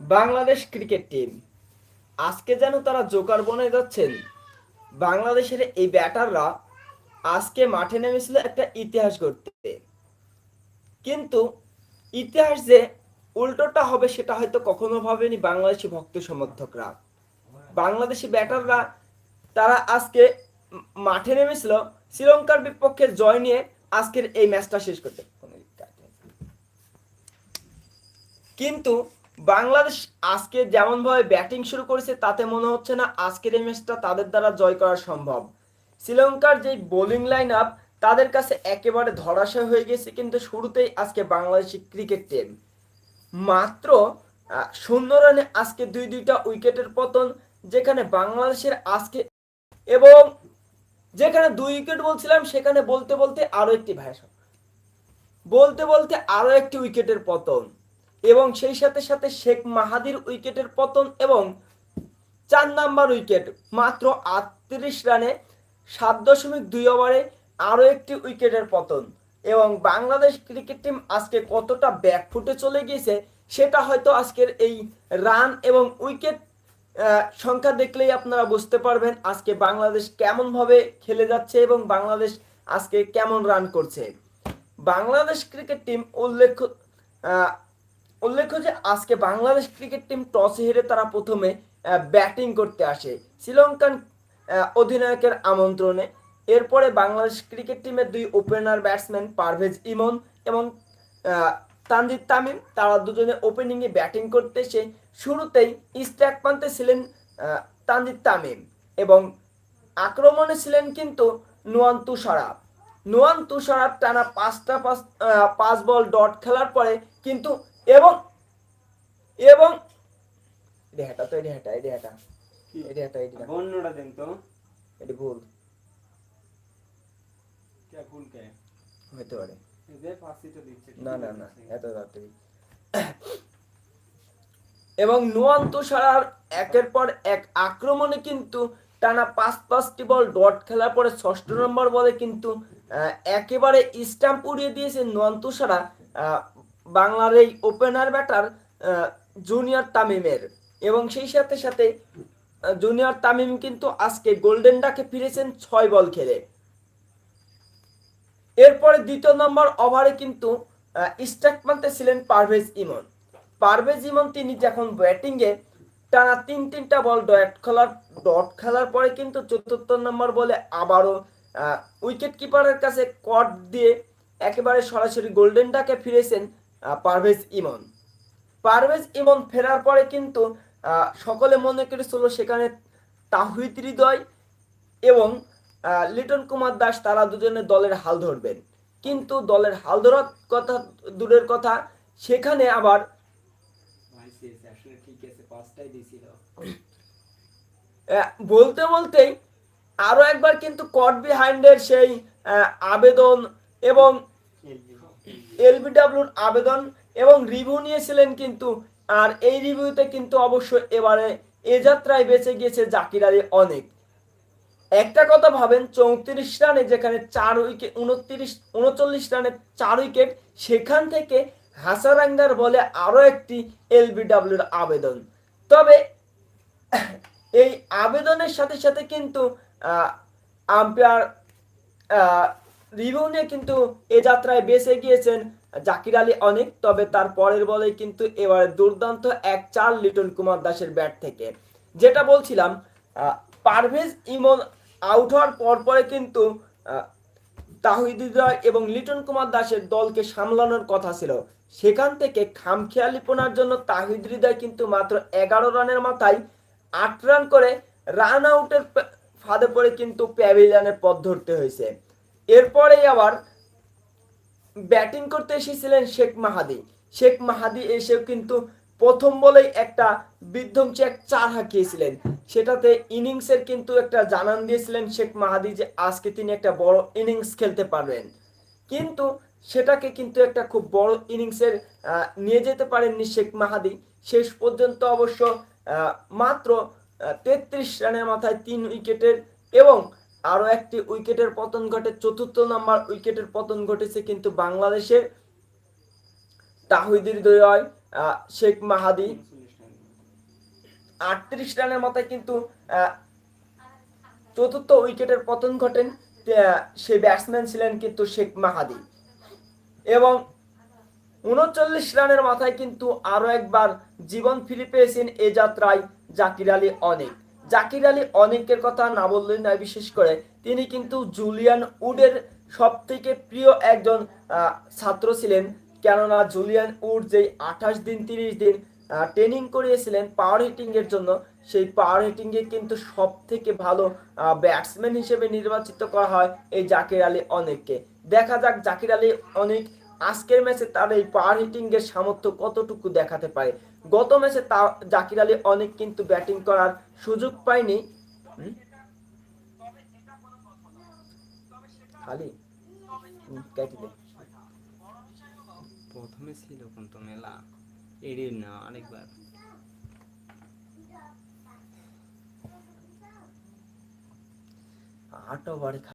Bangladesh cricket team. আজকে যেন তারা জোকার বনে যাচ্ছেন। বাংলাদেশের এই ব্যাটাররা আজকে মাঠে নেমেছিল একটা ইতিহাস গড়তে। কিন্তু ইতিহাস যে উল্টোটা হবে সেটা হয়তো কখনো ভাবেনি বাংলাদেশি ভক্ত সমর্থকরা। বাংলাদেশি ব্যাটাররা তারা আজকে মাঠে নেমেছিল। শ্রীলঙ্কার বিপক্ষে জয় নিয়ে আজকের এই ম্যাচটা শেষ করতে। কিন্তু বাংলাদেশ আজকে যেমন ভাবে ব্যাটিং শুরু করেছে, তাতে মনে হচ্ছে না আজকের এই ম্যাচটা তাদের দ্বারা জয় করা সম্ভব। শ্রীলঙ্কার যে বোলিং লাইন আপ তাদের কাছে একেবারে ধরাশয় হয়ে গেছে কিন্তু শুরুতেই আজকে বাংলাদেশি ক্রিকেট টিম মাত্র শূন্য রানে আজকে দুই দুইটা উইকেটের পতন, যেখানে বাংলাদেশের আজকে এবং যেখানে দুই উইকেট বলছিলাম, সেখানে বলতে বলতে আরও একটি ভাষা। বলতে বলতে আরও একটি উইকেটের পতন। এবং সেই সাথে সাথে শেখ মাহাদির উইকেটের পতন এবং চার নাম্বার উইকেট, মাত্র আটত্রিশ রানে সাত দশমিক দুই ওভারে আরও একটি উইকেটের পতন। এবং বাংলাদেশ ক্রিকেট টিম আজকে কতটা ব্যাকফুটে চলে গিয়েছে, সেটা হয়তো আজকের এই রান এবং উইকেট সংখ্যা দেখলেই আপনারা বুঝতে পারবেন আজকে বাংলাদেশ কেমনভাবে খেলে যাচ্ছে এবং বাংলাদেশ আজকে কেমন রান করছে। বাংলাদেশ ক্রিকেট টিম উল্লেখ্য উল্লেখ্য যে আজকে বাংলাদেশ ক্রিকেট টিম টসে হেরে তারা প্রথমে ব্যাটিং করতে আসে। শ্রীলঙ্কান অধিনায়কের আমন্ত্রণে। এরপরে বাংলাদেশ ক্রিকেট টিমের দুই ওপেনার ব্যাটসম্যান পারভেজ ইমন এবং তানজিদ তামিম, তারা দুজনে ওপেনিংয়ে ব্যাটিং করতে এসে শুরুতেই স্ট্যাক পান্তে ছিলেন তানজিদ তামিম এবং আক্রমণে ছিলেন কিন্তু নোয়ান তুষারাপ। নোয়ান তুষারাপ টানা পাঁচটা পাঁচ পাঁচ বল ডট খেলার পরে কিন্তু এবং এবং এটি তো এটি এটি হেটা। এটি হেটা বর্ণটা দেন তো। এটি ভুল। কে ভুল কে? হতে পারে। এই যে ফাঁসিটা দিচ্ছে না না না এত তাড়াতাড়ি এবং নোয়ান তুষারার একের পর এক আক্রমণে কিন্তু টানা পাঁচ পাঁচটি বল ডট খেলার পরে ষষ্ঠ নম্বর বলে কিন্তু আহ, একেবারে স্টাম্প উড়িয়ে দিয়েছে নোয়ান তুষারা আহ, বাংলার এই ওপেনার ব্যাটার জুনিয়র তামিমের। এবং সেই সাথে সাথে জুনিয়র তামিম কিন্তু আজকে গোল্ডেন ডাকে ফিরেছেন ছয় বল খেলে। এরপরে দ্বিতীয় নম্বর ওভারে কিন্তু স্ট্রাইক মানতে ছিলেন পারভেজ ইমন পারভেজ ইমন তিনি যখন ব্যাটিংয়ে টানা তিন, তিনটা বল ডট খেলার ডট খেলার পরে কিন্তু চতুর্থ নম্বর বলে আবারও উইকেট কিপারের কাছে কট দিয়ে একেবারে সরাসরি গোল্ডেন ডাকে ফিরেছেন পারভেজ ইমন। পারভেজ ইমন ফেরার পরে কিন্তু সকলে মনে করেছিল সেখানে তাহিদ হৃদয় এবং লিটন কুমার দাস তারা দুজনে দলের হাল ধরবেন। কিন্তু দলের হাল ধরার কথা, দূরের কথা, সেখানে আবার বলতে বলতেই আরও একবার কিন্তু কট বিহাইন্ডের সেই আবেদন এবং এলবিডব্লিউর আবেদন এবং রিভিউ নিয়েছিলেন কিন্তু, আর এই রিভিউতে কিন্তু অবশ্য এবারে এ যাত্রায় বেঁচে গিয়েছে জাকির আলী অনেক। একটা কথা ভাবেন, চৌত্রিশ রানে যেখানে চার উইকেট উনত্রিশ উনচল্লিশ রানে চার উইকেট, সেখান থেকে হাসারাঙ্গার বলে আরও একটি এলবিডব্লিউর আবেদন। তবে এই আবেদনের সাথে সাথে কিন্তু আম্পায়ার নিয়ে কিন্তু এ যাত্রায় বেঁচে গিয়েছেন জাকির আলী অনেক তবে তার পরের বলে কিন্তু এবারে দুর্দান্ত এক চার লিটন কুমার দাসের ব্যাট থেকে। যেটা বলছিলাম পারভেজ ইমন আউট হওয়ার পর পরে কিন্তু আহ, তাহিদ এবং লিটন কুমার দাসের দলকে সামলানোর কথা ছিল। সেখান থেকে খামখেয়ালিপনার জন্য তাহিদ হৃদয় কিন্তু মাত্র এগারো রানের মাথায় আট রান করে রান আউটের ফাঁদে পড়ে কিন্তু প্যাভিলিয়নের পথ ধরতে হয়েছে। এরপরেই আবার ব্যাটিং করতে এসেছিলেন শেখ মাহাদি। শেখ মাহাদি এসেও কিন্তু প্রথম বলেই একটা বিধ্বংসী এক চার হাঁকিয়েছিলেন। সেটাতে ইনিংসের কিন্তু একটা জানান দিয়েছিলেন শেখ মাহাদি যে আজকে তিনি একটা বড় ইনিংস খেলতে পারবেন। কিন্তু সেটাকে কিন্তু একটা খুব বড় ইনিংসের নিয়ে যেতে পারেননি শেখ মাহাদি। শেষ পর্যন্ত অবশ্য মাত্র তেত্রিশ রানের মাথায় তিন উইকেটের এবং আরও একটি উইকেটের পতন ঘটে। চতুর্থ নাম্বার উইকেটের পতন ঘটেছে কিন্তু বাংলাদেশের তাহিদুর আহ, শেখ মাহাদি। আটত্রিশ রানের মাথায় কিন্তু চতুর্থ উইকেটের পতন ঘটেন সেই ব্যাটসম্যান ছিলেন কিন্তু শেখ মাহাদি। এবং উনচল্লিশ রানের মাথায় কিন্তু আরও একবার জীবন ফিরে পেয়েছেন এ যাত্রায় জাকির আলী অনেক। জাকির আলী অনেকের কথা না বললেই নয়, বিশেষ করে। তিনি কিন্তু জুলিয়ান উডের সব থেকে প্রিয় একজন ছাত্র ছিলেন। কেননা জুলিয়ান উড যেই আঠাশ দিন, তিরিশ দিন ট্রেনিং করিয়েছিলেন পাওয়ার হিটিং এর জন্য, সেই পাওয়ার হিটিং এ কিন্তু সব থেকে ভালো ব্যাটসম্যান হিসেবে নির্বাচিত করা হয় এই জাকির আলী অনেককে। দেখা যাক, জাকির আলী অনেক আজকের ম্যাচে তার এই পাওয়ার হিটিং এর সামর্থ্য কতটুকু দেখাতে পারে? গত ম্যাচে তা জাকির আলী অনেক কিন্তু ব্যাটিং করার সুযোগ পায়নি। খালি? কেটে দে। প্রথমে ছিল কিন্তু মেলা। এড়িয়ে না আরেকবার। আট ওভারে